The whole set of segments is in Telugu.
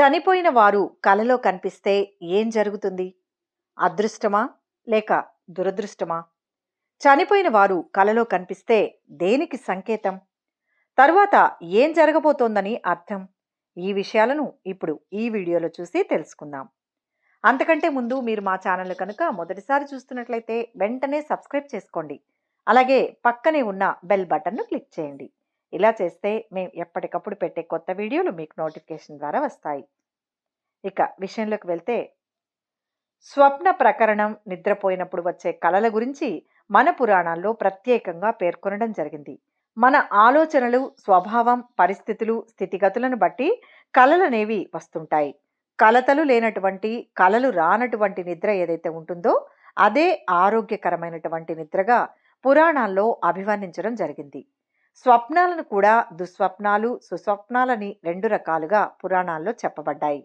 చనిపోయిన వారు కలలో కనిపిస్తే ఏం జరుగుతుంది? అదృష్టమా లేక దురదృష్టమా? చనిపోయిన వారు కలలో కనిపిస్తే దేనికి సంకేతం? తరువాత ఏం జరగబోతోందని అర్థం? ఈ విషయాలను ఇప్పుడు ఈ వీడియోలో చూసి తెలుసుకుందాం. అంతకంటే ముందు మీరు మా ఛానల్ కనుక మొదటిసారి చూస్తున్నట్లయితే వెంటనే సబ్స్క్రైబ్ చేసుకోండి. అలాగే పక్కనే ఉన్న బెల్ బటన్ను క్లిక్ చేయండి. ఇలా చేస్తే మేము ఎప్పటికప్పుడు పెట్టే కొత్త వీడియోలు మీకు నోటిఫికేషన్ ద్వారా వస్తాయి. ఇక విషయంలోకి వెళ్తే స్వప్న ప్రకరణం నిద్రపోయినప్పుడు వచ్చే కళల గురించి మన పురాణాల్లో ప్రత్యేకంగా పేర్కొనడం జరిగింది. మన ఆలోచనలు స్వభావం పరిస్థితులు స్థితిగతులను బట్టి కళలనేవి వస్తుంటాయి. కలతలు లేనటువంటి కలలు రానటువంటి నిద్ర ఏదైతే ఉంటుందో అదే ఆరోగ్యకరమైనటువంటి నిద్రగా పురాణాల్లో అభివర్ణించడం జరిగింది. స్వప్నాలను కూడా దుస్వప్నాలు సుస్వప్నాలని రెండు రకాలుగా పురాణాల్లో చెప్పబడ్డాయి.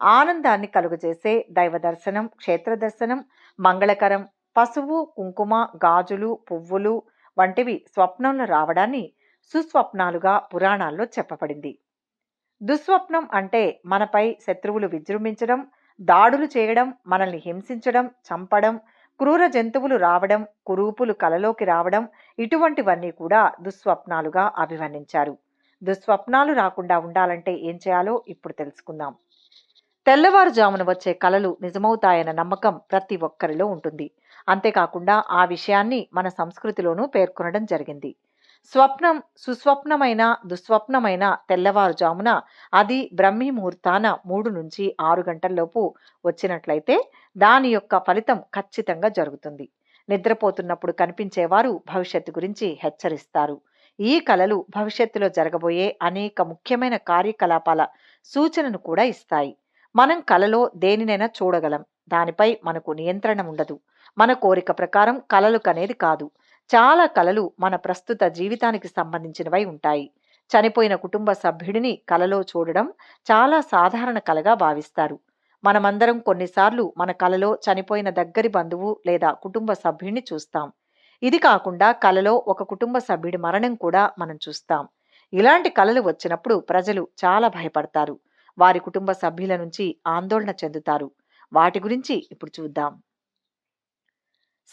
ఆనందాన్ని కలుగజేసే దైవ దర్శనం క్షేత్ర దర్శనం మంగళకరం పశువు కుంకుమ గాజులు పువ్వులు వంటివి స్వప్నంలో రావడాన్ని సుస్వప్నాలుగా పురాణాల్లో చెప్పబడింది. దుస్వప్నం అంటే మనపై శత్రువులు విజృంభించడం దాడులు చేయడం మనల్ని హింసించడం చంపడం క్రూర జంతువులు రావడం కురూపులు కలలోకి రావడం ఇటువంటివన్నీ కూడా దుస్వప్నాలుగా అభివర్ణించారు. దుస్వప్నాలు రాకుండా ఉండాలంటే ఏం చేయాలో ఇప్పుడు తెలుసుకుందాం. తెల్లవారుజామున వచ్చే కలలు నిజమవుతాయన్న నమ్మకం ప్రతి ఒక్కరిలో ఉంటుంది. అంతేకాకుండా ఆ విషయాన్ని మన సంస్కృతిలోనూ పేర్కొనడం జరిగింది. స్వప్నం సుస్వప్నమైన దుస్వప్నమైన తెల్లవారుజామున అది బ్రహ్మీ ముహూర్తాన మూడు నుంచి ఆరు గంటల్లోపు వచ్చినట్లయితే దాని యొక్క ఫలితం ఖచ్చితంగా జరుగుతుంది. నిద్రపోతున్నప్పుడు కనిపించేవారు భవిష్యత్తు గురించి హెచ్చరిస్తారు. ఈ కళలు భవిష్యత్తులో జరగబోయే అనేక ముఖ్యమైన కార్యకలాపాల సూచనను కూడా ఇస్తాయి. మనం కలలో దేనినైనా చూడగలం. దానిపై మనకు నియంత్రణ ఉండదు. మన కోరిక ప్రకారం కలలు కనేది కాదు. చాలా కలలు మన ప్రస్తుత జీవితానికి సంబంధించినవై ఉంటాయి. చనిపోయిన కుటుంబ సభ్యుడిని కలలో చూడడం చాలా సాధారణ కలగా భావిస్తారు. మనమందరం కొన్నిసార్లు మన కలలో చనిపోయిన దగ్గరి బంధువు లేదా కుటుంబ సభ్యుడిని చూస్తాం. ఇది కాకుండా కలలో ఒక కుటుంబ సభ్యుడి మరణం కూడా మనం చూస్తాం. ఇలాంటి కలలు వచ్చినప్పుడు ప్రజలు చాలా భయపడతారు. వారి కుటుంబ సభ్యుల నుంచి ఆందోళన చెందుతారు. వాటి గురించి ఇప్పుడు చూద్దాం.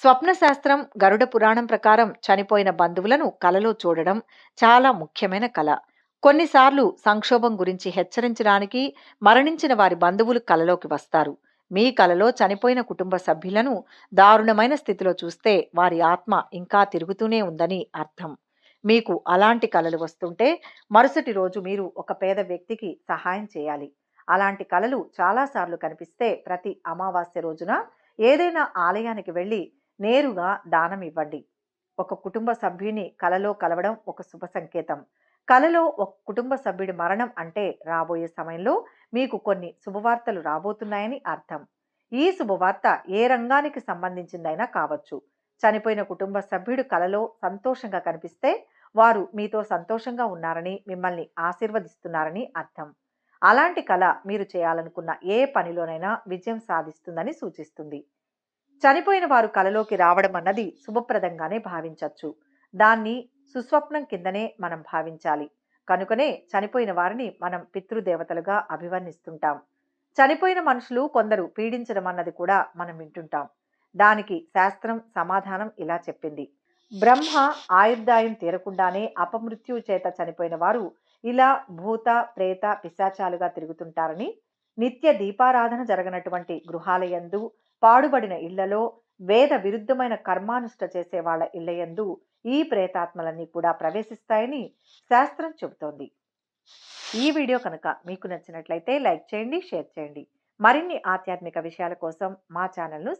స్వప్న శాస్త్రం గరుడ పురాణం ప్రకారం చనిపోయిన బంధువులను కలలో చూడడం చాలా ముఖ్యమైన కళ కొన్నిసార్లు సంక్షోభం గురించి హెచ్చరించడానికి మరణించిన వారి బంధువులు కలలోకి వస్తారు. మీ కలలో చనిపోయిన కుటుంబ సభ్యులను దారుణమైన స్థితిలో చూస్తే వారి ఆత్మ ఇంకా తిరుగుతూనే ఉందని అర్థం. మీకు అలాంటి కలలు వస్తుంటే మరుసటి రోజు మీరు ఒక పేద వ్యక్తికి సహాయం చేయాలి. అలాంటి కలలు చాలాసార్లు కనిపిస్తే ప్రతి అమావాస్య రోజున ఏదైనా ఆలయానికి వెళ్ళి నేరుగా దానం ఇవ్వండి. ఒక కుటుంబ సభ్యుని కలలో కలవడం ఒక శుభ సంకేతం. కలలో ఒక కుటుంబ సభ్యుడి మరణం అంటే రాబోయే సమయంలో మీకు కొన్ని శుభవార్తలు రాబోతున్నాయని అర్థం. ఈ శుభవార్త ఏ రంగానికి సంబంధించిందైనా కావచ్చు. చనిపోయిన కుటుంబ సభ్యుడు కలలో సంతోషంగా కనిపిస్తే వారు మీతో సంతోషంగా ఉన్నారని మిమ్మల్ని ఆశీర్వదిస్తున్నారని అర్థం. అలాంటి కళ మీరు చేయాలనుకున్న ఏ పనిలోనైనా విజయం సాధిస్తుందని సూచిస్తుంది. చనిపోయిన వారు కలలోకి రావడం అన్నది శుభప్రదంగానే భావించవచ్చు దాన్ని సుస్వప్నం కిందనే మనం భావించాలి. కనుకనే చనిపోయిన వారిని మనం పితృదేవతలుగా అభివర్ణిస్తుంటాం. చనిపోయిన మనుషులు కొందరు పీడించడం అన్నది కూడా మనం వింటుంటాం. దానికి శాస్త్రం సమాధానం ఇలా చెప్పింది. బ్రహ్మ ఆయుర్దాయం తీరకుండానే అపమృత్యు చేత చనిపోయిన వారు ఇలా భూత ప్రేత పిశాచాలుగా తిరుగుతుంటారని నిత్య దీపారాధన జరగనటువంటి గృహాలయందు పాడుబడిన ఇళ్ళలో వేద విరుద్ధమైన కర్మానుష్ట చేసే వాళ్ళ ఇళ్ళయందు ఈ ప్రేతాత్మలన్నీ కూడా ప్రవేశిస్తాయని శాస్త్రం చెబుతోంది. ఈ వీడియో కనుక మీకు నచ్చినట్లయితే లైక్ చేయండి షేర్ చేయండి. మరిన్ని ఆధ్యాత్మిక విషయాల కోసం మా ఛానల్ను